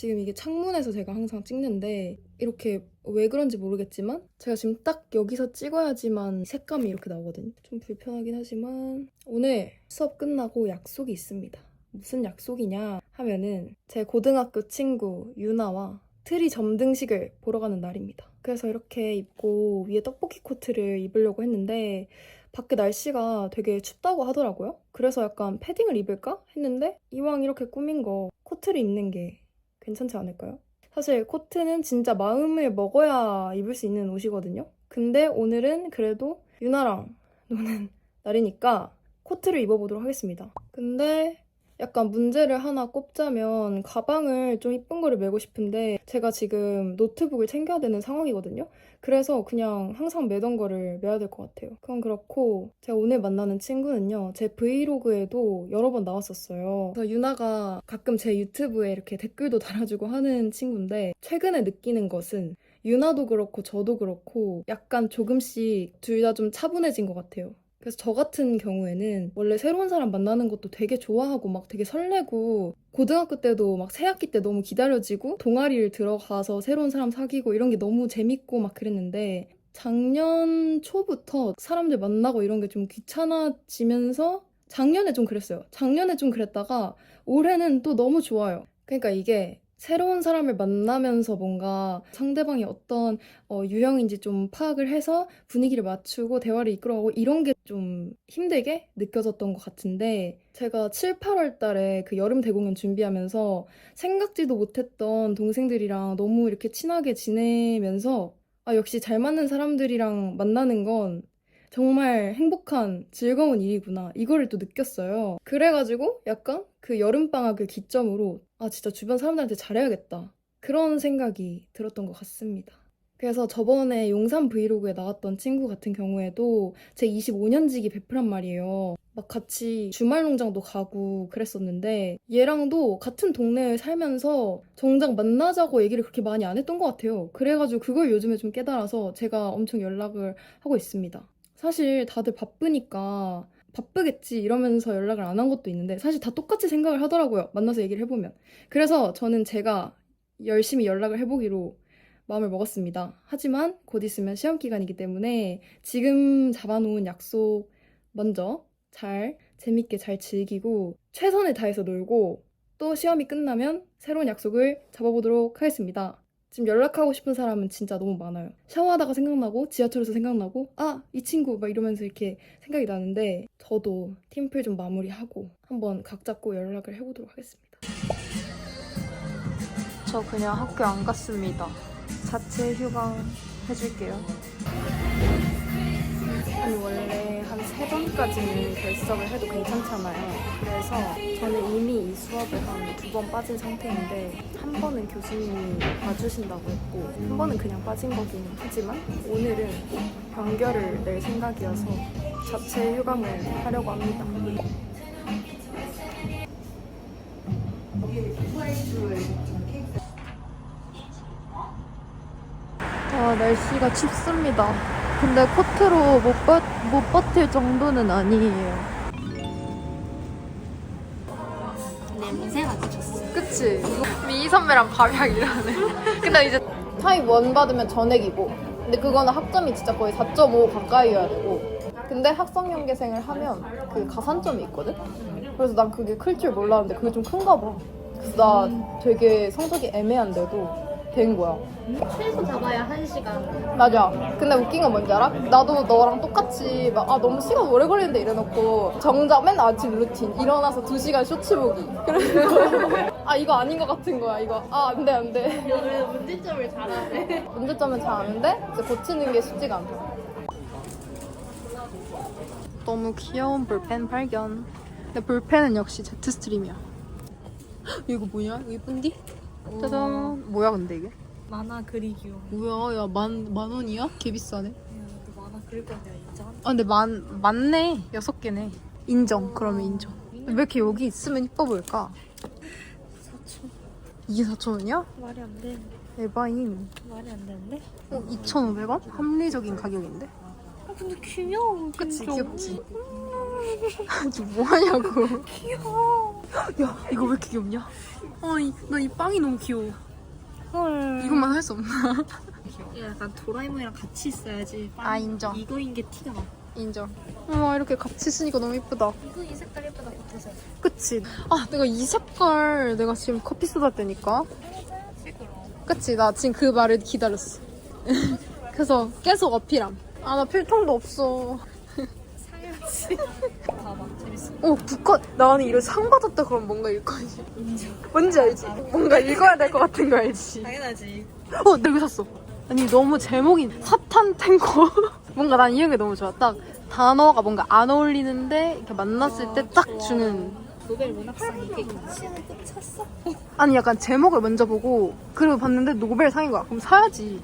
지금 이게 창문에서 제가 항상 찍는데 이렇게 왜 그런지 모르겠지만 제가 지금 딱 여기서 찍어야지만 색감이 이렇게 나오거든요. 좀 불편하긴 하지만 오늘 수업 끝나고 약속이 있습니다. 무슨 약속이냐 하면은 제 고등학교 친구 유나와 트리 점등식을 보러 가는 날입니다. 그래서 이렇게 입고 위에 떡볶이 코트를 입으려고 했는데 밖에 날씨가 되게 춥다고 하더라고요. 그래서 약간 패딩을 입을까 했는데 이왕 이렇게 꾸민 거 코트를 입는 게 괜찮지 않을까요? 사실 코트는 진짜 마음을 먹어야 입을 수 있는 옷이거든요. 근데 오늘은 그래도 유나랑 노는 날이니까 코트를 입어보도록 하겠습니다. 근데 약간 문제를 하나 꼽자면 가방을 좀 이쁜 거를 메고 싶은데 제가 지금 노트북을 챙겨야 되는 상황이거든요. 그래서 그냥 항상 매던 거를 매야 될 것 같아요. 그건 그렇고 제가 오늘 만나는 친구는요. 제 브이로그에도 여러 번 나왔었어요. 그래서 유나가 가끔 제 유튜브에 이렇게 댓글도 달아주고 하는 친구인데 최근에 느끼는 것은 유나도 그렇고 저도 그렇고 약간 조금씩 둘 다 좀 차분해진 것 같아요. 그래서 저 같은 경우에는 원래 새로운 사람 만나는 것도 되게 좋아하고 막 되게 설레고 고등학교 때도 막 새학기 때 너무 기다려지고 동아리를 들어가서 새로운 사람 사귀고 이런 게 너무 재밌고 막 그랬는데 작년 초부터 사람들 만나고 이런 게 좀 귀찮아지면서 작년에 좀 그랬어요. 작년에 좀 그랬다가 올해는 또 너무 좋아요. 그러니까 이게 새로운 사람을 만나면서 뭔가 상대방이 어떤 어, 유형인지 좀 파악을 해서 분위기를 맞추고 대화를 이끌어가고 이런 게 좀 힘들게 느껴졌던 것 같은데 제가 7, 8월 달에 그 여름 대공연 준비하면서 생각지도 못했던 동생들이랑 너무 이렇게 친하게 지내면서 아, 역시 잘 맞는 사람들이랑 만나는 건 정말 행복한 즐거운 일이구나. 이거를 또 느꼈어요. 그래가지고 약간 그 여름방학을 기점으로 아, 진짜 주변 사람들한테 잘해야겠다. 그런 생각이 들었던 것 같습니다. 그래서 저번에 용산 브이로그에 나왔던 친구 같은 경우에도 제 25년지기 베프란 말이에요. 막 같이 주말 농장도 가고 그랬었는데 얘랑도 같은 동네에 살면서 정작 만나자고 얘기를 그렇게 많이 안 했던 것 같아요. 그래가지고 그걸 요즘에 좀 깨달아서 제가 엄청 연락을 하고 있습니다. 사실 다들 바쁘니까 바쁘겠지 이러면서 연락을 안 한 것도 있는데 사실 다 똑같이 생각을 하더라고요. 만나서 얘기를 해보면. 그래서 저는 제가 열심히 연락을 해보기로 마음을 먹었습니다. 하지만 곧 있으면 시험 기간이기 때문에 지금 잡아놓은 약속 먼저 잘 재밌게 잘 즐기고 최선을 다해서 놀고 또 시험이 끝나면 새로운 약속을 잡아보도록 하겠습니다. 지금 연락하고 싶은 사람은 진짜 너무 많아요. 샤워하다가 생각나고 지하철에서 생각나고 아 이 친구 막 이러면서 이렇게 생각이 나는데 저도 팀플 좀 마무리하고 한번 각 잡고 연락을 해보도록 하겠습니다. 저 그냥 학교 안 갔습니다. 자체 휴강 해줄게요. 아니 원래 한세 번까지는 결석을 해도 괜찮잖아요. 그래서 저는 이미 이 수업을 한 두 번 빠진 상태인데 한 번은 교수님이 봐주신다고 했고 한 번은 그냥 빠진 거긴 하지만 오늘은 변결을 낼 생각이어서 자체 휴강을 하려고 합니다. 아, 날씨가 춥습니다. 근데 코트로 못, 버, 못 버틸 정도는 아니에요. 냄새가 미쳤어. 그치? 미 선배랑 밥약이라네. 근데 이제 타입 1 받으면 전액이고. 근데 그거는 학점이 진짜 거의 4.5 가까이여야 되고. 근데 학성연계생을 하면 그 가산점이 있거든? 그래서 난 그게 클 줄 몰랐는데 그게 좀 큰가 봐. 그래서 나 되게 성적이 애매한데도 된 거야. 최소 잡아야 한 시간. 맞아. 근데 웃긴 건 뭔지 알아? 나도 너랑 똑같이 막, 아, 너무 시간 오래 걸리는데 이래놓고 정작 맨 아침 루틴. 일어나서 2시간 쇼츠 보기. 그래서, 아, 이거 아닌 것 같은 거야, 이거. 아, 안 돼, 안 돼. 왜 문제점을 잘하네. 문제점은 잘 아는데, 이제 고치는 게 쉽지가 않다. 너무 귀여운 볼펜 발견. 근데 볼펜은 역시 제트스트림이야. 이거 뭐냐? 이거 예쁜디? 짜잔. 뭐야, 근데 이게? 만화 그리기요. 뭐야, 야, 만, 만 원이야? 개 비싸네. 또 만화 그릴 건데 인정? 아 근데 많 많네 여섯 개네 인정 그러면 인정 왜 이렇게 여기 있으면 이뻐 보일까 4천. 이게 4천 원이야? 말이 안 돼. 에바임 말이 안 되는데? 어 2,500원? 합리적인 가격인데 아 근데 귀여워. 그치. 귀엽지 저 뭐하냐고 귀여워. 야 이거 왜 이렇게 귀엽냐? 아니 나이 빵이 너무 귀여워. 헐. 이것만 할 수 없나? 약간 도라에몽이랑 같이 있어야지. 아, 인정. 이거인 게 티가 나. 인정. 와 이렇게 같이 쓰니까 너무 이쁘다. 이거 이 색깔 예쁘다 같아서. 그치? 아 내가 이 색깔 내가 지금 커피 쏟을 때니까. 그치? 나 지금 그 말을 기다렸어. 그래서 계속 어필함. 아 나 필통도 없어. 사야지. 어, 북한 나는 이런 상 받았다 그럼 뭔가 읽어야지. 뭔지 알지? 뭔가 읽어야 될 것 같은 거 알지? 당연하지. 어, 내가 샀어. 아니 너무 제목이 사탄 탱고. 뭔가 난 이런 게 너무 좋아. 딱 단어가 뭔가 안 어울리는데 이렇게 만났을 때 딱 주는. 노벨 문학상 이게 찼어? 아니 약간 제목을 먼저 보고 그리고 봤는데 노벨상인 거야. 그럼 사야지.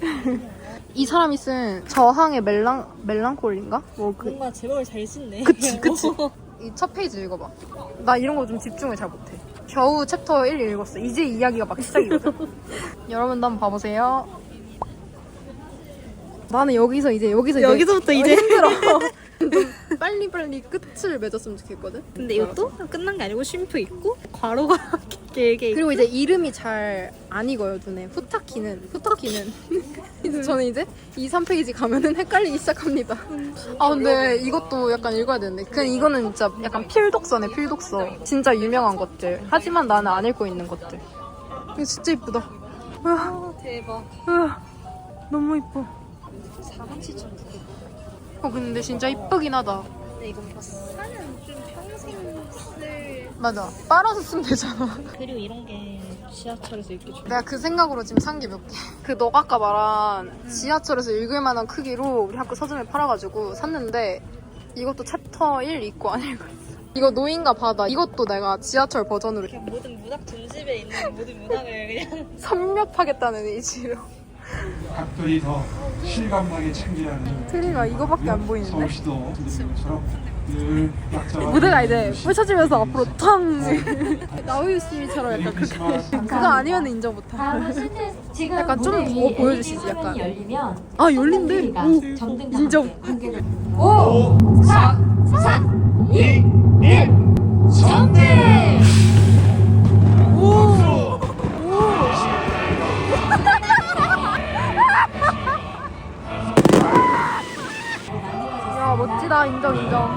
이 사람이 쓴 저항의 멜랑 멜랑콜린가? 뭐 그. 뭔가 제목을 잘 짓네. 그치, 그치. 이 첫 페이지 읽어봐. 나 이런 거 좀 집중을 잘 못해. 겨우 챕터 1 읽었어. 이제 이야기가 막 시작이거든. 여러분도 한번 봐보세요. 나는 여기서 이제 여기서 이제 여기서부터 이제. 힘들어. 좀 빨리빨리 끝을 맺었으면 좋겠거든. 근데 이것도 끝난 게 아니고 쉼표 있고 괄호가 길게. 그리고 이제 이름이 잘 안 익어요 눈에. 후타키는 후타키는. 그래서 저는 이제 2, 3페이지 가면은 헷갈리기 시작합니다. 아 근데 이것도 약간 읽어야 되는데 그냥 이거는 진짜 약간 필독서네 필독서. 진짜 유명한 것들. 하지만 나는 안 읽고 있는 것들. 이거 진짜 이쁘다. 아, 대박. 우와, 너무 이뻐. 사방시처럼 되게. 어 근데 진짜 이쁘긴 하다. 근데 이거 뭐 사는 좀 평생 쓸. 맞아. 빨아서 쓰면 되잖아. 그리고 이런 게 지하철에서 읽기 좋아. 내가 그 생각으로 지금 산 게 몇 개. 그 너가 아까 말한 지하철에서 읽을 만한 크기로 우리 학교 서점에 팔아가지고 샀는데 이것도 챕터 1 읽고 안 읽었어. 이거 노인과 바다. 이것도 내가 지하철 버전으로 그냥 모든 문학 전집에 있는 모든 문학을 그냥. 섭렵하겠다는 의지로. 각별히 더 실감나게 챙기라는 트리가 이거밖에 안 보이는데? 서울시도 늘 무대가 이제 펼쳐지면서 앞으로 탕! 나우유 씨처럼 약간 그렇게. 그거 아니면 인정 못해. 다음은 실제 지금 약간 좀더 무대 위에 보여주시지, 약간. 화면이 열리면 아, 열린대. 선생님과 오, 인정. 함께 공개됩니다. 5, 4, 3, 2, 1 정등! 멋지다 인정 인정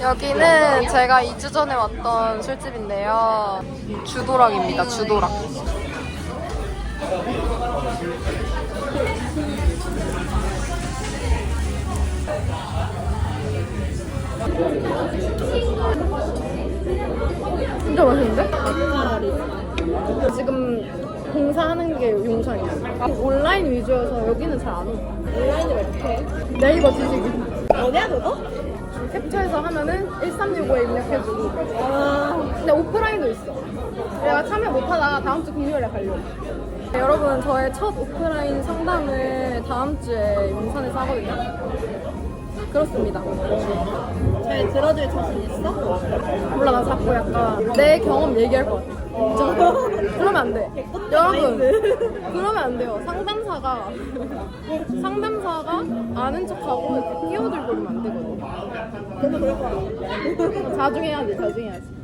여기는 제가 2주 전에 왔던 술집인데요 주도락입니다 주도락 진짜 맛있는데? 지금 공사하는 게 용산이야. 아, 온라인 위주여서 여기는 잘 안 오. 온라인을 어떻게 해? 네이버 지식이. 뭐냐, 그거? 캡처해서 하면은 1365에 입력해주고. 근데 오프라인도 있어. 내가 참여 못하다가 다음 주 금요일에 가려고. 네, 여러분, 저의 첫 오프라인 상담을 다음 주에 용산에서 하거든요. 그렇습니다. 잘 들어줄 자신 있어? 몰라, 나 자꾸 약간 내 경험 얘기할 것 같아. 그러면 안 돼. 여러분, 그러면 안 돼요. 상담사가, 상담사가 아는 척하고 이렇게 끼어들고 그러면 안 되거든요. 같아. 자중해야지, 자중해야지.